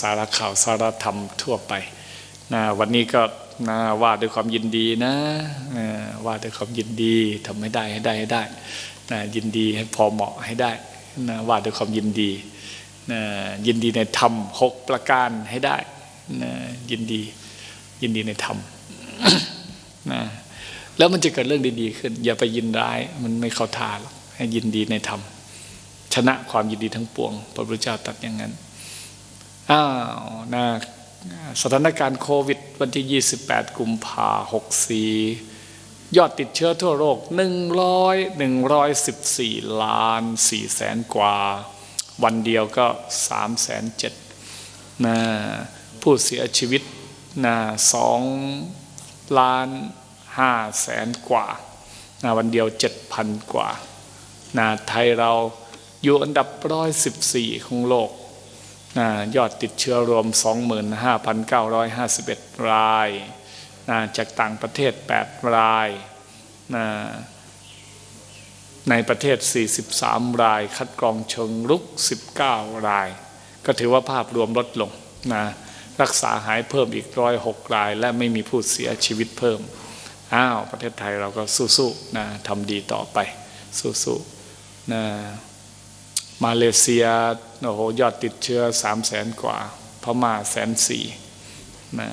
สาระข่าวสาระธรรมทั่วไปนะวันนี้ก็นะว่าด้วยความยินดีนะนะว่าด้วยความยินดีทำให้ได้ให้ได้ให้ได้นะยินดีให้พอเหมาะให้ได้นะว่าด้วยความยินดีนะยินดีในธรรมหกประการให้ได้นะยินดียินดีในธรรมนะแล้วมันจะเกิดเรื่องดีๆขึ้น อย่าไปยินร้ายมันไม่เข้าทาหรอกให้ยินดีในธรรมชนะความยินดีทั้งปวง พระพุทธเจ้าตรัดอย่างนั้น อ้าวนะสถานการณ์โควิด วันที่ 28 กุมภาหกสี่ยอดติดเชื้อทั่วโลก 100 114 ล้าน4แสนกว่า วันเดียวก็3แสนเจ็ดนะผู้เสียชีวิตนะสองล้านห้าแสนกว่านะวันเดียว 7,000 กว่านะไทยเราอยู่อันดับร้อยสิบสี่ของโลก ยอดติดเชื้อรวม 25,951 รายจากต่างประเทศ 8 รายในประเทศ 43 ราย คัดกรองเชิงรุก 19 ราย ก็ถือว่าภาพรวมลดลงนะรักษาหายเพิ่มอีกร้อยหกราย และไม่มีผู้เสียชีวิตเพิ่ม อ้าว ประเทศไทยเราก็สู้ๆนะทำดีต่อไป สู้ๆนะ มาเลเซียโอ้โหยอดติดเชื้อสามแสนกว่าพม่าแสนสี่นะ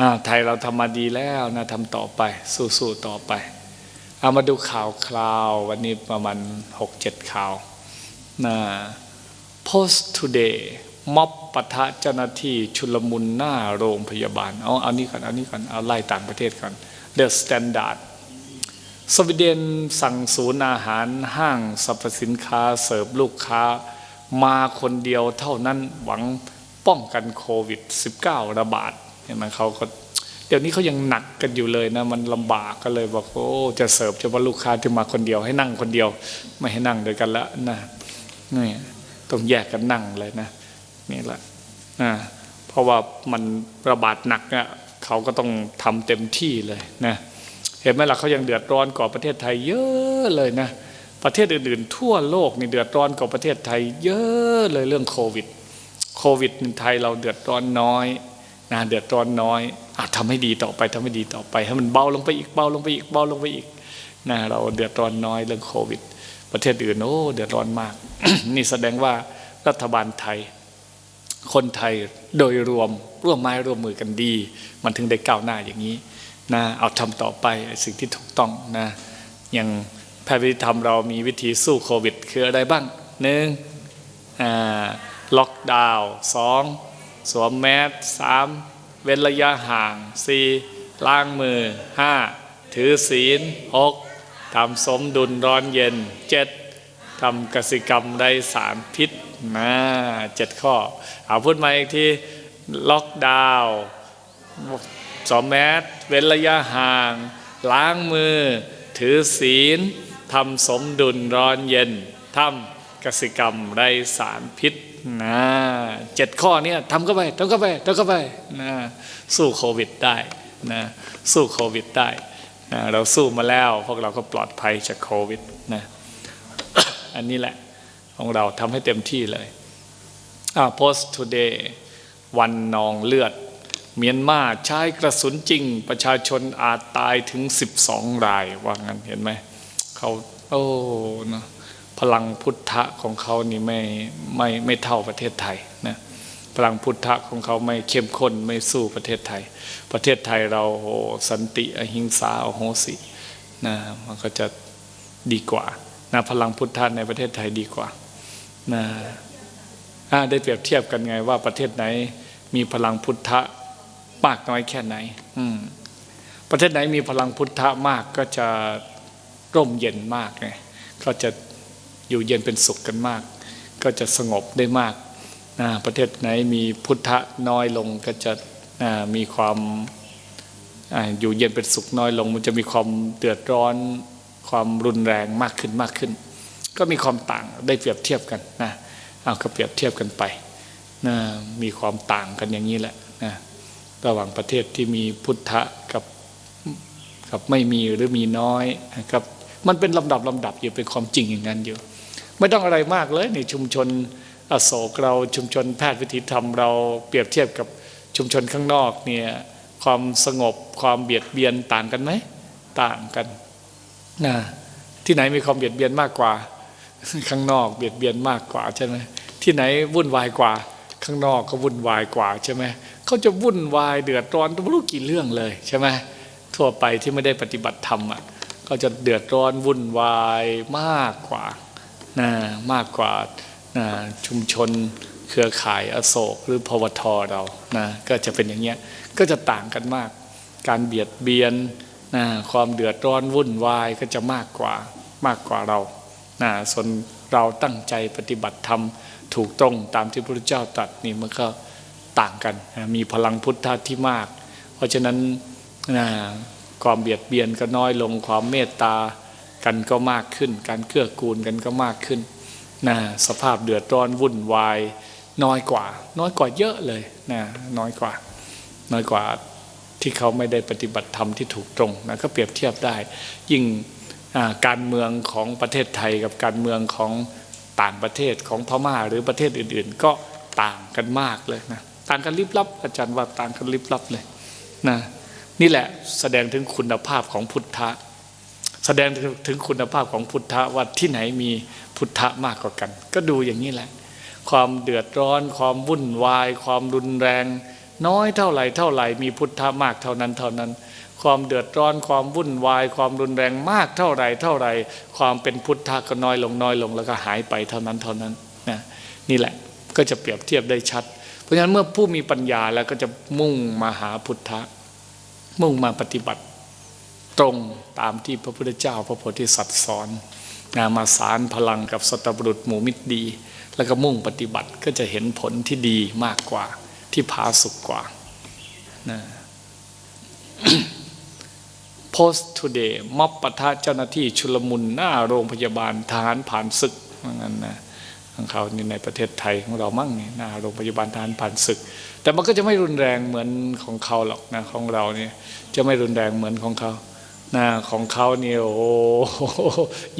อ้าวไทยเราทำมาดีแล้วนะทำต่อไป สู้ๆต่อไปเอามาดูข่าวคราว วันนี้ประมาณหกเจ็ดข่าวนะ Post Today ม็อบปะทะเจ้าหน้าที่ชุลมุนหน้าโรงพยาบาล เอาเอานี้ก่อน เอานี้ก่อน เอาไล่ต่างประเทศก่อน The Standard สวีเดนสั่งศูนย์อาหารห้างสรรพสินค้าเสิร์ฟลูกค้า มาคนเดียวเท่านั้นหวังป้องกันโควิด -19 ระบาดเห็นไหมเขาก็เดี๋ยวนี้เขายังหนักกันอยู่เลยนะ มันลำบากก็เลยบอกโอ้จะเสิร์ฟเฉพาะลูกค้าที่มาคนเดียวให้นั่งคนเดียว ไม่ให้นั่งด้วยกันละนะนี่ต้องแยกกันนั่งเลยนะนี่แหละนะเพราะว่ามันระบาดหนักเนี่ยเขาก็ต้องทำเต็มที่เลยนะ ห็นไหมล่ะเขายังเดือดร้อนกว่าประเทศไทยเยอะเลยนะ ประเทศอื่นๆ ทั่วโลกนี่เดือดร้อนกว่าประเทศไทยเยอะเลยเรื่องโควิด โควิดในไทยเราเดือดร้อนน้อยนะเดือดร้อนน้อยอะทำให้ดีต่อไปทำให้ดีต่อไป ให้มันเบาลงไปอีกเบาลงไปอีกเบาลงไปอีกนะเราเดือดร้อนน้อยเรื่องโควิด ประเทศอื่นโอ้เดือดร้อนมาก นี่แสดงว่ารัฐบาลไทย คนไทยโดยรวมร่วมไม้ร่วมมือกันดี มันถึงได้ก้าวหน้าอย่างนี้ นะเอาทำต่อไปสิ่งที่ถูกต้องนะอย่างแพทย์วิทยธรรมเรามีวิธีสู้โควิด คืออะไรบ้างหนึ่งล็อกดาวน์สองสวมแมสสามเว้นระยะห่างสี่ล้างมือห้าถือศีลหกทำสมดุลร้อนเย็นเจ็ดทำกสิกรรมไร้สารพิษนะเจ็ดข้อเอาพูดมาอีกทีล็อกดาวน์ สอมแมสเว้นระยะห่าง ล้างมือ ถือศีลทำสมดุลร้อนเย็นทำกสิกรรมไร้สารพิษนะเจ็ดข้อนี้ทำเข้าไปทำเข้าไปทำเข้าไปนะสู้โควิดได้นะสู้โควิดได้นะเราสู้มาแล้วพวกเราก็ปลอดภัยจากโควิดนะอันนี้แหละของเราทำให้เต็มที่เลยอ่า post today วันนองเลือด เมียนมาใช้กระสุนจริง ประชาชนอาจตายถึง 12 รายว่างั้นเห็นไหมเขาโอ้นะพลังพุทธะของเขานี่ไม่ไม่ไม่เท่าประเทศไทยนะพลังพุทธะของเขาไม่เข้มข้นไม่สู้ประเทศไทย ประเทศไทยเราโอ้สันติอหิงสาโอโหสินะมันก็จะดีกว่านะพลังพุทธะในประเทศไทยดีกว่านะได้เปรียบเทียบกันไงว่าประเทศไหนมีพลังพุทธะ มากน้อยแค่ไหน ประเทศไหนมีพลังพุทธะมากก็จะร่มเย็นมากไงก็จะอยู่เย็นเป็นสุขกันมาก ก็จะสงบได้มากนะประเทศไหนมีพุทธะน้อยลงก็จะมีความอยู่เย็นเป็นสุขน้อยลง มันจะมีความเดือดร้อนความรุนแรงมากขึ้นมากขึ้น ก็มีความต่างได้เปรียบเทียบกันนะเอาก็เปรียบเทียบกันไปนะมีความต่างกันอย่างนี้แหละ ระหว่างประเทศที่มีพุทธะกับกับไม่มีหรือมีน้อยครับมันเป็นลำดับลำดับอยู่เป็นความจริงอย่างนั้นอยู่ ไม่ต้องอะไรมากเลยในชุมชนอโศกเราชุมชนแพทย์วิถีธรรมเราเปรียบเทียบกับชุมชนข้างนอกเนี่ยความสงบความเบียดเบียนต่างกันไหมต่างกันนะที่ไหนมีความเบียดเบียนมากกว่า ข้างนอกเบียดเบียนมากกว่าใช่ไหมที่ไหนวุ่นวายกว่า ข้างนอกก็วุ่นวายกว่าใช่ไหม เขาจะวุ่นวายเดือดร้อนไม่รู้กี่เรื่องเลยใช่ไหมทั่วไปที่ไม่ได้ปฏิบัติธรรมอะก็จะเดือดร้อนวุ่นวายมากกว่านะมากกว่านะชุมชนเครือข่ายอโศกหรือพวทเรานะก็จะเป็นอย่างเงี้ยก็จะต่างกันมาก การเบียดเบียนนะความเดือดร้อนวุ่นวายก็จะมากกว่ามากกว่าเรานะส่วนเราตั้งใจปฏิบัติธรรมถูกต้องตามที่พระพุทธเจ้าตรัสนี่มันก็ ต่างกัน มีพลังพุทธะที่มาก เพราะฉะนั้นความเบียดเบียนก็น้อยลงความเมตตากันก็มากขึ้น การเกื้อกูลกันก็มากขึ้นนะสภาพเดือดร้อนวุ่นวายน้อยกว่า น้อยกว่าเยอะเลยนะน้อยกว่า น้อยกว่าที่เขาไม่ได้ปฏิบัติธรรมที่ถูกตรงนะก็เปรียบเทียบได้ ยิ่งการเมืองของประเทศไทยกับการเมืองของต่างประเทศของพม่าหรือประเทศอื่น ๆ ก็ต่างกันมากเลยนะ ต่างกันลิบลับ อาจารย์ว่าต่างกันลิบลับเลยนะนี่แหละแสดงถึงคุณภาพของพุทธะแสดงถึงคุณภาพของพุทธะว่าที่ไหนมีพุทธะมากกว่ากัน ก็ดูอย่างนี้แหละ ความเดือดร้อน ความวุ่นวาย ความรุนแรง น้อยเท่าไหร่เท่าไหร่มีพุทธะมากเท่านั้นเท่านั้น ความเดือดร้อนความวุ่นวาย ความรุนแรงมากเท่าไหร่เท่าไหร่ ความเป็นพุทธะก็น้อยลงน้อยลงแล้วก็หายไปเท่านั้นเท่านั้นนะนี่แหละก็จะเปรียบเทียบได้ชัด เพราะฉะนั้นเมื่อผู้มีปัญญาแล้วก็จะมุ่งมาหาพุทธะ มุ่งมาปฏิบัติตรงตามที่พระพุทธเจ้า พระโพธิสัตว์สอนนะมาสารพลังกับสตบุรุษหมู่มิตรดี แล้วก็มุ่งปฏิบัติก็จะเห็นผลที่ดีมากกว่าที่ผาสุกกว่านะ post today ม็อบปะทะเจ้าหน้าที่ชุลมุนหน้าโรงพยาบาลทหารผ่านศึกว่างั้นนะ ของเขานี่ในประเทศไทยของเรามั่งนี่น้าโรงพยาบาลทหารผ่านศึก แต่มันก็จะไม่รุนแรงเหมือนของเขาหรอกนะของเราเนี่ยจะไม่รุนแรงเหมือนของเขานะของเขาเนี่ยโอ้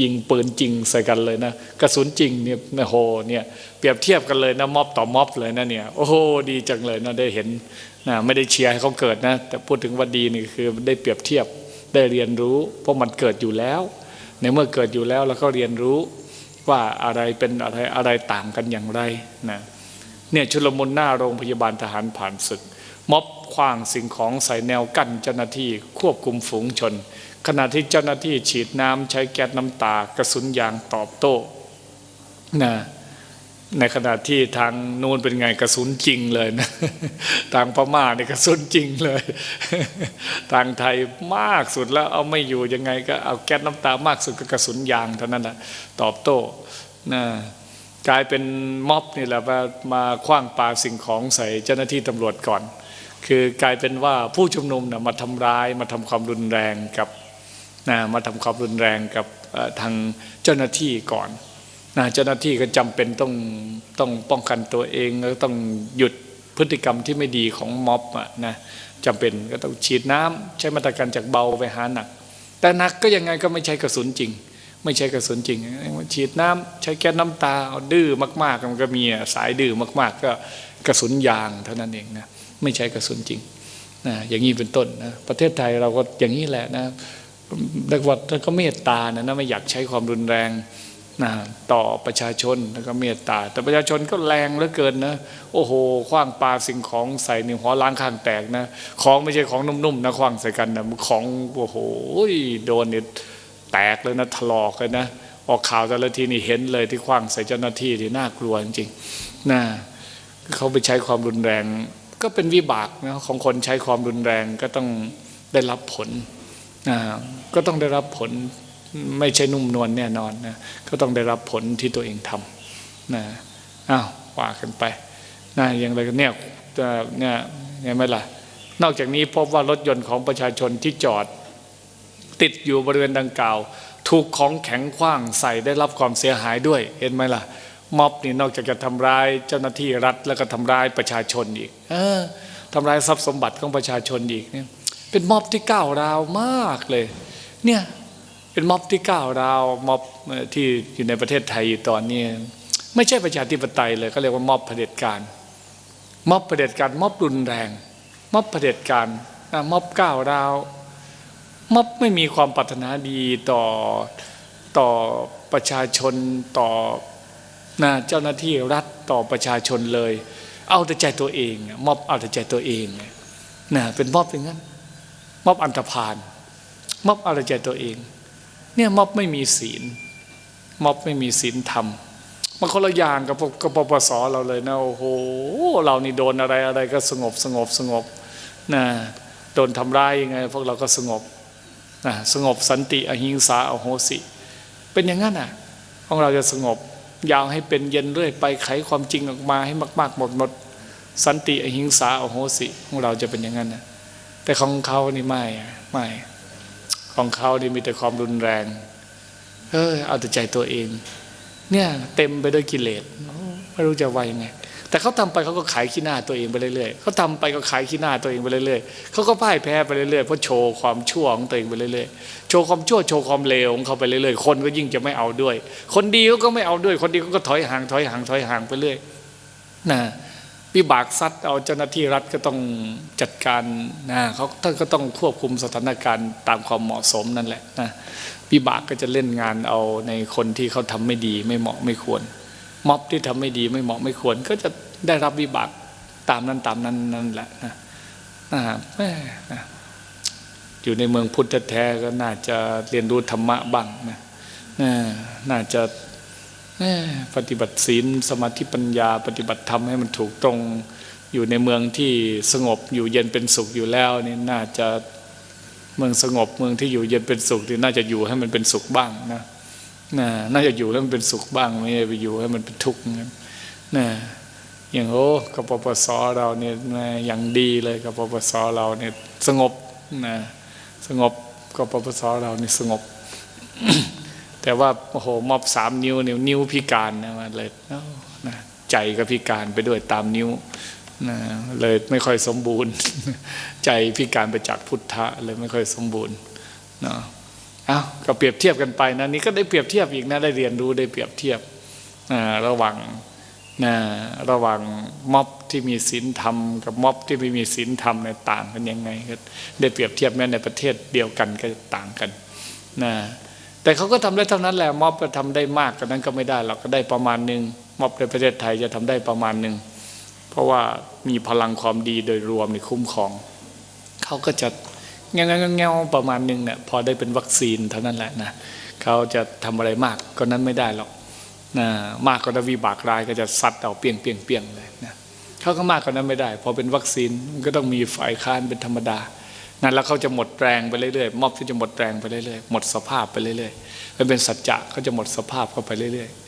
ยิงปืนจริงใส่กันเลยนะกระสุนจริงเนี่ยนะโหเนี่ยเปรียบเทียบกันเลยนะม็อบต่อม็อบเลยนะเนี่ยโอ้โหดีจังเลยนะได้เห็นนะไม่ได้เชียร์ให้เขาเกิดนะ แต่พูดถึงว่าดีนี่คือได้เปรียบเทียบได้เรียนรู้ เพราะมันเกิดอยู่แล้ว ในเมื่อเกิดอยู่แล้วแล้วก็เรียนรู้ ว่าอะไรเป็นอะไรอะไรต่างกันอย่างไรนะเนี่ยชุลมุนหน้าโรงพยาบาลทหารผ่านศึก ม็อบคว้างสิ่งของใส่แนวกั้นเจ้าหน้าที่ควบคุมฝูงชน ขณะที่เจ้าหน้าที่ฉีดน้ำใช้แก๊สน้ำตากระสุนยางตอบโต้นะ ในขณะที่ทางนู้นเป็นไงกระสุนจริงเลยนะทางพม่าเนี่ยกระสุนจริงเลย ทางไทยมากสุดแล้วเอาไม่อยู่ยังไงก็เอาแก๊สน้ำตามากสุดก็กระสุนยางเท่านั้นแหละตอบโต้นะกลายเป็นม็อบนี่แหละมามาคว้างปาสิ่งของใส่เจ้าหน้าที่ตำรวจก่อน คือกลายเป็นว่าผู้ชุมนุมนะมาทำร้ายมาทำความรุนแรงกับนะมาทำความรุนแรงกับทางเจ้าหน้าที่ก่อน นะเจ้าหน้าที่ก็จำเป็นต้องต้องป้องกันตัวเองแล้วต้องหยุดพฤติกรรมที่ไม่ดีของม็อบอะนะจำเป็นก็ต้องฉีดน้ำใช้มาตรการจากเบาไปหาหนัก แต่หนักก็ยังไงก็ไม่ใช่กระสุนจริง ไม่ใช่กระสุนจริง ฉีดน้ำใช้แก๊สน้ำตาดื้อมาก ๆ มันก็มีสายดื้อมาก ๆ ก็กระสุนยางเท่านั้นเองนะไม่ใช่กระสุนจริงนะอย่างนี้เป็นต้นนะประเทศไทยเราก็อย่างนี้แหละนะแต่ว่าท่านก็เมตตานะนะไม่อยากใช้ความรุนแรง นะต่อประชาชนแล้วก็เมตตา แต่ประชาชนก็แรงเหลือเกินนะ โอ้โหคว้างปลาสิ่งของใส่หนึ่งหัวล้างข้างแตกนะ ของไม่ใช่ของนุ่มๆนะคว้างใส่กันนะของโอ้โหโดนเนี่ยแตกเลยนะถลอกเลยนะออกข่าวแต่ละทีนี่เห็นเลยที่คว้างใส่เจ้าหน้าที่ที่น่ากลัวจริงๆนะเขาไปใช้ความรุนแรง ก็เป็นวิบากนะของคนใช้ความรุนแรงก็ต้องได้รับผลนะก็ต้องได้รับผล ไม่ใช่นุ่มนวลแน่นอนนะก็ต้องได้รับผลที่ตัวเองทำนะอ้าวว่ากันไปนะอย่างไรกันเนี่ยเนี่ยเห็นไหมล่ะนอกจากนี้พบว่ารถยนต์ของประชาชนที่จอด ติดอยู่บริเวณดังกล่าว ถูกของแข็งขว้างใส่ได้รับความเสียหายด้วย เห็นไหมล่ะม็อบนี่นอกจากจะทำร้ายเจ้าหน้าที่รัฐแล้วก็ทำร้ายประชาชนอีกเออทำร้ายทรัพย์สมบัติของประชาชนอีกเนี่ยเป็นม็อบที่ก้าวร้าวมากเลย เนี่ย เป็นม็อบที่ก้าวร้าวม็อบที่อยู่ในประเทศไทยอยู่ตอนนี้ ไม่ใช่ประชาธิปไตยเลยก็เรียกว่าม็อบเผด็จการม็อบเผด็จการม็อบรุนแรงม็อบเผด็จการม็อบก้าวร้าวม็อบไม่มีความปรารถนาดีต่อต่อประชาชนต่อนะเจ้าหน้าที่รัฐต่อประชาชนเลย เอาแต่ใจตัวเองม็อบเอาแต่ใจตัวเองนะเป็นม็อบอย่างนั้นม็อบอันธพาลม็อบเอาแต่ใจตัวเอง เนี่ยม็อบไม่มีศีลม็อบไม่มีศีลธรรมมันคนละอย่างกับพวกกับปปสเราเลยนะโอ้โหเรานี่โดนอะไรอะไรก็สงบสงบสงบนะโดนทำร้ายยังไง พวกเราก็สงบนะสงบสันติอหิงสาอโหสิ เป็นอย่างนั้นอะของเราจะสงบ ยาวให้เป็นเย็นเรื่อยไปไขความจริงออกมาให้มากๆหมดหมดสันติอหิงสาอโหสิของเราจะเป็นอย่างนั้นนะแต่ของเขานี่ไม่อะไม่ ของเขานี่มีแต่ความรุนแรง เออเอาแต่ใจตัวเอง เนี่ย เต็มไปด้วยกิเลสไม่รู้จะว่ายังไงแต่เขาทำไปเขาก็ขายขี้หน้าตัวเองไปเรื่อยๆเขาทำไปก็ขายขี้หน้าตัวเองไปเรื่อยๆเขาก็พ่ายแพ้ไปเรื่อยๆเพราะโชว์ความชั่วของตัวเองไปเรื่อยๆ โชว์ความชั่วโชว์ความเลวของเขาไปเรื่อยๆ คนก็ยิ่งจะไม่เอาด้วย คนดีเขาก็ไม่เอาด้วย คนดีเขาก็ถอยห่างถอยห่างถอยห่างไปเรื่อยนะ วิบากซัดเอาเจ้าหน้าที่รัฐก็ต้องจัดการนะเขาท่านก็ต้องควบคุมสถานการณ์ตามความเหมาะสมนั่นแหละนะวิบากก็จะเล่นงานเอาในคนที่เขาทำไม่ดีไม่เหมาะไม่ควร ม็อบที่ทำไม่ดีไม่เหมาะไม่ควร ก็จะได้รับวิบากตามนั้นตามนั้นนั่นแหละนะนะแม่นะอยู่ในเมืองพุทธแท้ก็น่าจะเรียนรู้ธรรมะบ้างนะนะน่าจะ ปฏิบัติศีลสมาธิปัญญา ปฏิบัติธรรมให้มันถูกตรงอยู่ในเมืองที่สงบอยู่เย็นเป็นสุขอยู่แล้วนี่น่าจะเมืองสงบเมืองที่อยู่เย็นเป็นสุขที่น่าจะอยู่ให้มันเป็นสุขบ้างนะนะน่าจะอยู่แล้วมันเป็นสุขบ้างไม่ใช่ไปอยู่ให้มันเป็นทุกข์นนะอย่างโอ้กับปปสเราเนี่ยอย่างดีเลยกับปปสเราเนี่ยสงบนะสงบกับปปสเราเนี่ยสงบ แต่ว่าโอ้โหมอบสามนิ้วนิ้วนิ้วพิการนะมาเลยอ้านะใจก็พิการไปด้วยตามนิ้วนะเลยไม่ค่อยสมบูรณ์ ใจพิการไปจากพุทธะเลยไม่ค่อยสมบูรณ์เนาะอ้าวก็เปรียบเทียบกันไปนะนี่ก็ได้เปรียบเทียบอีกนะได้เรียนรู้ได้เปรียบเทียบอ่าระหว่างนะระหว่างม็อบที่มีศีลธรรม กับม็อบที่ไม่มีศีลธรรมในต่างกันยังไงก็ได้เปรียบเทียบแม้ในประเทศเดียวกันก็ต่างกันนะ แต่เขาก็ทำได้เท่านั้นแหละม็อบก็ทำได้มากกว่านั้นก็ไม่ได้หรอกก็ได้ประมาณหนึ่งม็อบในประเทศไทยจะทำได้ประมาณหนึ่งเพราะว่ามีพลังความดีโดยรวมในคุ้มครองเขาก็จะเงี้ยเงี้ยประมาณหนึ่งเนี่ยพอได้เป็นวัคซีนเท่านั้นแหละนะเขาจะทำอะไรมากก็นั้นไม่ได้หรอกนะมากก็จะวิบากรายก็จะซัดเอาเปียงเปียงเปียงเลยนะเขาก็มากกว่านั้นไม่ได้ พอเป็นวัคซีนมันก็ต้องมีฝ่ายค้านเป็นธรรมดา นั่นแล้วเขาจะหมดแรงไปเรื่อยๆมอบที่จะหมดแรงไปเรื่อยๆหมดสภาพไปเรื่อยๆมันเป็นสัจจะเขาจะหมดสภาพเข้าไปเรื่อยๆ